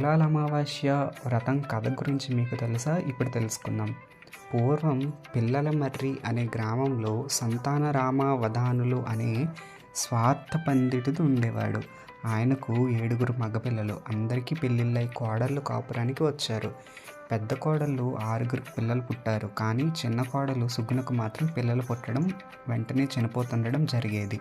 పోలాల అమావాస్య వ్రతం కథ గురించి మీకు తెలుసా? ఇప్పుడు తెలుసుకుందాం. పూర్వం పిల్లల మర్రి అనే గ్రామంలో సంతానరామ వధానులు అనే స్వార్థ పండితుడు ఉండేవాడు. ఆయనకు ఏడుగురు మగపిల్లలు. అందరికీ పెళ్ళిళ్ళై కోడళ్ళు కాపురానికి వచ్చారు. పెద్ద కోడళ్ళు ఆరుగురు పిల్లలు పుట్టారు. కానీ చిన్న కోడలు సుగుణకు మాత్రం పిల్లలు పుట్టడం వెంటనే చనిపోతుండడం జరిగేది.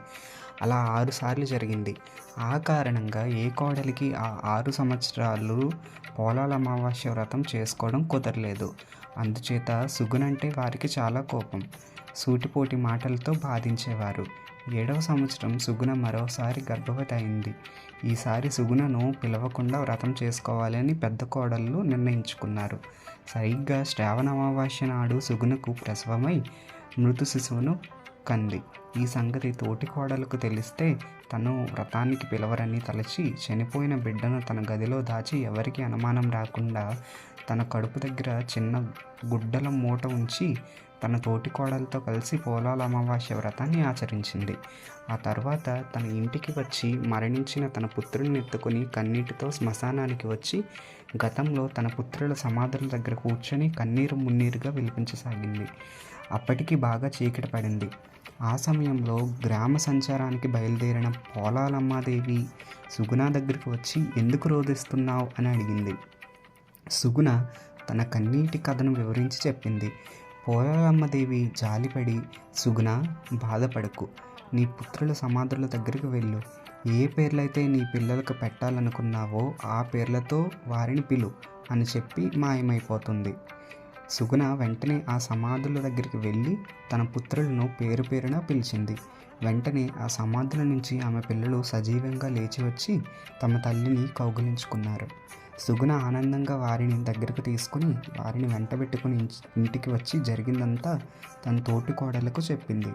అలా ఆరు సార్లు జరిగింది. ఆ కారణంగా ఏ కోడలికి ఆ ఆరు సంవత్సరాలు పోలాల అమావాస్య వ్రతం చేసుకోవడం కుదరలేదు. అందుచేత సుగునంటే వారికి చాలా కోపం. సూటిపోటి మాటలతో బాధించేవారు. ఏడవ సంవత్సరం సుగుణ మరోసారి గర్భవతి అయింది. ఈసారి సుగుణను పిలవకుండా వ్రతం చేసుకోవాలని పెద్ద కోడళ్ళు నిర్ణయించుకున్నారు. సరిగ్గా శ్రావణ అమావాస్య నాడు సుగుణకు ప్రసవమై మృతు శిశువును కంది. ఈ సంగతి తోటి కోడలకు తెలిస్తే తను వ్రతానికి పిలవరని తలచి చనిపోయిన బిడ్డను తన గదిలో దాచి ఎవరికి అనుమానం రాకుండా తన కడుపు దగ్గర చిన్న గుడ్డల మూట ఉంచి తన తోటి కోడలతో కలిసి పోలాల అమావాస్య వ్రతాన్ని ఆచరించింది. ఆ తర్వాత తన ఇంటికి వచ్చి మరణించిన తన పుత్రుని ఎత్తుకొని కన్నీటితో శ్మశానానికి వచ్చి గతంలో తన పుత్రుల సమాధుల దగ్గర కూర్చొని కన్నీరు మున్నీరుగా విలిపించసాగింది. అప్పటికి బాగా చీకటి పడింది. ఆ సమయంలో గ్రామ సంచారానికి బయలుదేరిన పోలాలమ్మాదేవి సుగుణ దగ్గరికి వచ్చి ఎందుకు రోధిస్తున్నావు? అని అడిగింది. సుగుణ తన కన్నీటి కథను వివరించి చెప్పింది. పోలాలమ్మదేవి జాలిపడి సుగుణ బాధపడకు. నీ పుత్రుల సమాధుల దగ్గరికి వెళ్ళు. ఏ పేర్లైతే నీ పిల్లలకు పెట్టాలనుకున్నావో ఆ పేర్లతో వారిని పిలు అని చెప్పి మాయమైపోతుంది. సుగుణ వెంటనే ఆ సమాధుల దగ్గరికి వెళ్ళి తన పుత్రులను పేరు పేరున పిలిచింది. వెంటనే ఆ సమాధుల నుంచి ఆమె పిల్లలు సజీవంగా లేచి వచ్చి తమ తల్లిని కౌగులించుకున్నారు. సుగుణ ఆనందంగా వారిని దగ్గరకు తీసుకుని వారిని వెంటబెట్టుకుని ఇంటికి వచ్చి జరిగిందంతా తన తోటి కోడలకు చెప్పింది.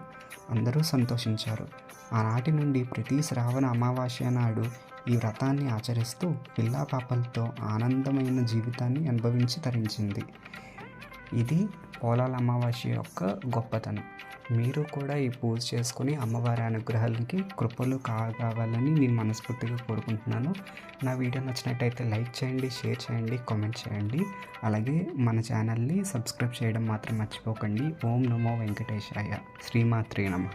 అందరూ సంతోషించారు. ఆనాటి నుండి ప్రతి శ్రావణ అమావాస్య నాడు ఈ వ్రతాన్ని ఆచరిస్తూ పిల్లా పాపలతో ఆనందమైన జీవితాన్ని అనుభవించి తరించింది. ఇది పోలాల అమావాస్య యొక్క గొప్పతనం. మీరు కూడా ఈ పూజ చేసుకుని అమ్మవారి అనుగ్రహాలకి కృపలు కావాలని నేను మనస్ఫూర్తిగా కోరుకుంటున్నాను. నా వీడియో నచ్చినట్టయితే లైక్ చేయండి షేర్ చేయండి కామెంట్ చేయండి. అలాగే మన ఛానల్ని సబ్స్క్రైబ్ చేయడం మాత్రం మర్చిపోకండి. ఓం నమో వెంకటేశాయ. శ్రీమాత్రే నమ.